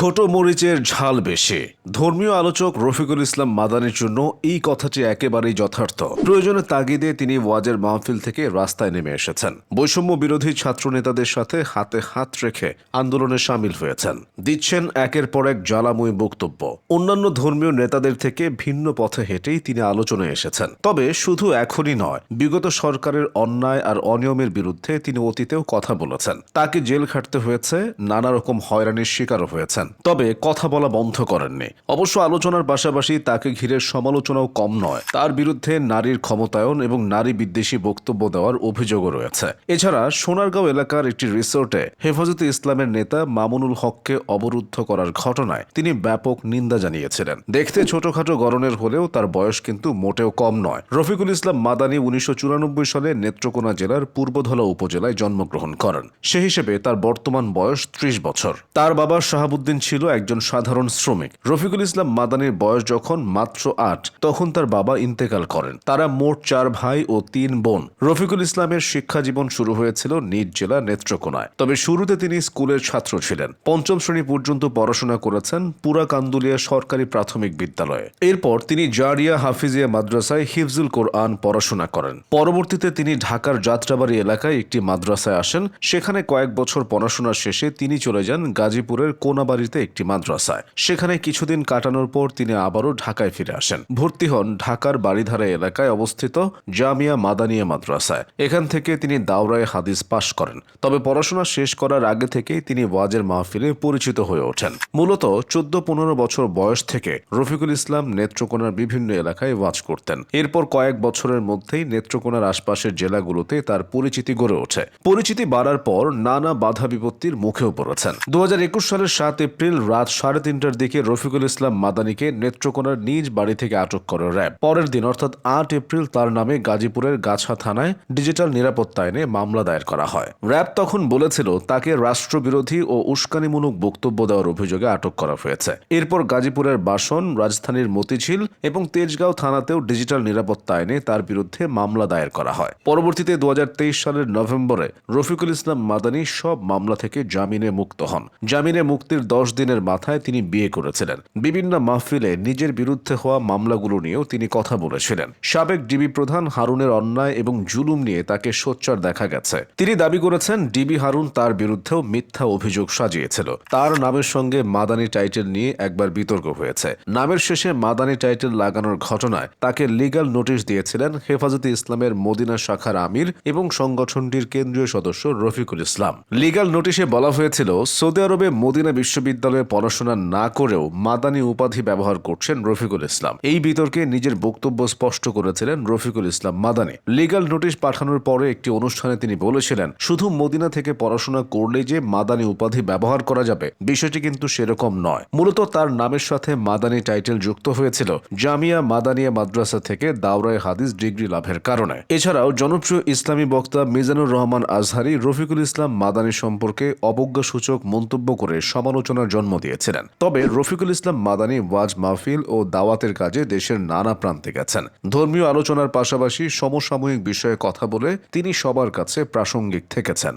ছোট মরিচের ঝাল বেশি। ধর্মীয় আলোচক রফিকুল ইসলাম মাদানির জন্য এই কথাটি একেবারেই যথার্থ। প্রয়োজনে তাগিদে তিনি ওয়াজের মাহফিল থেকে রাস্তায় নেমে এসেছেন। বৈষম্য বিরোধী ছাত্র নেতাদের সাথে হাতে হাত রেখে আন্দোলনে সামিল হয়েছেন। দিচ্ছেন একের পর এক জ্বালাময়ী বক্তব্য। অন্যান্য ধর্মীয় নেতাদের থেকে ভিন্ন পথে হেঁটেই তিনি আলোচনায় এসেছেন। তবে শুধু এখনই নয়, বিগত সরকারের অন্যায় আর অনিয়মের বিরুদ্ধে তিনি অতীতেও কথা বলেছেন। তাকে জেল খাটতে হয়েছে, নানা রকম হয়রানির শিকারও হয়েছেন। তবে কথা বলা বন্ধ করেননি। অবশ্য আলোচনার পাশাপাশি তাকে ঘিরে সমালোচনাও কম নয়। তার বিরুদ্ধে নারীর ক্ষমতায়ন এবং নারী বিদ্বেষী বক্তব্য দেওয়ার অভিযোগও রয়েছে। এছাড়া সোনারগাঁও এলাকার একটি রিসোর্টে হেফাজতে ইসলামের নেতা মামুনুল হককে অবরুদ্ধ করার ঘটনায় তিনি ব্যাপক নিন্দা জানিয়েছিলেন। দেখতে ছোটখাটো গরনের হলেও তার বয়স কিন্তু মোটেও কম নয়। রফিকুল ইসলাম মাদানী উনিশশো চুরানব্বই সালে নেত্রকোনা জেলার পূর্বধলা উপজেলায় জন্মগ্রহণ করেন। সে হিসেবে তার বর্তমান বয়স ত্রিশ বছর। তার বাবা শাহাবুদ্দিন ছিল একজন সাধারণ শ্রমিক। রফিকুল ইসলাম মাদানির বয়স যখন মাত্র আট, তখন তার বাবা ইন্তেকাল করেন। তারা মোট চার ভাই ও তিন বোন। রফিকুল ইসলামের শিক্ষা জীবন শুরু হয়েছিল নিজ জেলা নেত্রকোনায়। তবে শুরুতে তিনি স্কুলের ছাত্র ছিলেন। পঞ্চম শ্রেণি পর্যন্ত পড়াশোনা করেছেন পুরা কান্দুলিয়া সরকারি প্রাথমিক বিদ্যালয়ে। এরপর তিনি জারিয়া হাফিজিয়া মাদ্রাসায় হিফজুল কোরআন পড়াশোনা করেন। পরবর্তীতে তিনি ঢাকার যাত্রাবাড়ি এলাকায় একটি মাদ্রাসায় আসেন। সেখানে কয়েক বছর পড়াশোনা শেষে তিনি চলে যান গাজীপুরের কোনাবাড়িতে একটি মাদ্রাসায়। সেখানে কিছুদিন কাটানোর পর তিনি আবারও ঢাকায় ফিরে আসেন। ভর্তি হন ঢাকার বাড়িধারা এলাকায় অবস্থিত জামিয়া মাদানিয়া মাদ্রাসায়। এখান থেকে তিনি দাওরায় হাদিস পাশ করেন। তবে পড়াশোনা শেষ করার আগে থেকেই তিনি ওয়াজের মাহফিলে পরিচিত হয়ে ওঠেন। মূলত চোদ্দ পনেরো বছর বয়স থেকে রফিকুল ইসলাম নেত্রকোনার বিভিন্ন এলাকায় ওয়াজ করতেন। এরপর কয়েক বছরের মধ্যেই নেত্রকোনার আশপাশের জেলাগুলোতে তার পরিচিতি গড়ে ওঠে। পরিচিতি বাড়ার পর নানা বাধা বিপত্তির মুখেও পড়েছেন। দু হাজার একুশ সালের সাত এপ্রিল রাত সাড়ে তিনটার দিকে রফিকুল ইসলাম মাদানিকে নেত্রকোনার নিজ বাড়ি থেকে আটক করে র্যাব। পরের দিন, অর্থাৎ আট এপ্রিল, তার নামে গাজীপুরের গাছা থানায় ডিজিটাল নিরাপত্তা আইনে মামলা দায়ের করা হয়। র্যাব তখন বলেছিল, তাকে রাষ্ট্রবিরোধী ও উস্কানিমূলক বক্তব্য দেওয়ার অভিযোগে আটক করা হয়েছে। এরপর গাজীপুরের বাসন, রাজধানীর মতিঝিল এবং তেজগাঁও থানাতেও ডিজিটাল নিরাপত্তা আইনে তার বিরুদ্ধে মামলা দায়ের করা হয়। পরবর্তীতে দু হাজার তেইশ সালের নভেম্বরে রফিকুল ইসলাম মাদানী সব মামলা থেকে জামিনে মুক্ত হন। জামিনে মুক্তির দশ দিনের মাথায় তিনি বিয়ে করেছিলেন। বিভিন্ন মাহফিলে নিজের বিরুদ্ধে হওয়া মামলাগুলো নিয়েও তিনি কথা বলেছিলেন। সাবেক ডিবি প্রধান হারুনের অন্যায় এবং জুলুম নিয়ে তাকে সোচ্চার দেখা গেছে। তিনি দাবি করেছেন, ডিবি হারুন তার বিরুদ্ধেও মিথ্যা অভিযোগ সাজিয়েছিল। তার নামের সঙ্গে মাদানি টাইটেল নিয়ে একবার বিতর্ক হয়েছে। নামের শেষে মাদানি টাইটেল লাগানোর ঘটনায় তাকে লিগ্যাল নোটিশ দিয়েছিলেন হেফাজতে ইসলামের মদিনা শাখার আমির এবং সংগঠনটির কেন্দ্রীয় সদস্য রফিকুল ইসলাম। লিগাল নোটিশে বলা হয়েছিল, সৌদি আরবে মদিনা বিশ্ববিদ্যালয়ে পড়াশোনা না করেও মাদানি উপাধি ব্যবহার করছেন রফিকুল ইসলাম। এই বিতর্কে নিজের বক্তব্য স্পষ্ট করেছিলেন রফিকুল ইসলাম মাদানি। লিগ্যাল নোটিশ পাঠানোর পরে একটি অনুষ্ঠানে তিনি বলেছিলেন, শুধু মদিনা থেকে পড়াশোনা করলেই যে মাদানি উপাধি ব্যবহার করা যাবে, বিষয়টি কিন্তু সেরকম নয়। মূলত তার নামের সাথে মাদানি টাইটেল যুক্ত হয়েছিল, জামিয়া মাদানিয়া মাদ্রাসা থেকে দাওরায় হাদিস ডিগ্রি লাভের কারণে। এছাড়াও জনপ্রিয় ইসলামী বক্তা মিজানুর রহমান আজহারি রফিকুল ইসলাম মাদানি সম্পর্কে অবজ্ঞাসূচক মন্তব্য করে সমালোচনার জন্ম দিয়েছিলেন। তবে রফিকুল ইসলাম মাদানি, ওয়াজ মাহফিল ও দাওয়াতের কাজে দেশের নানা প্রান্তে গেছেন। ধর্মীয় আলোচনার পাশাপাশি সমসাময়িক বিষয়ে কথা বলে তিনি সবার কাছে প্রাসঙ্গিক থেকেছেন।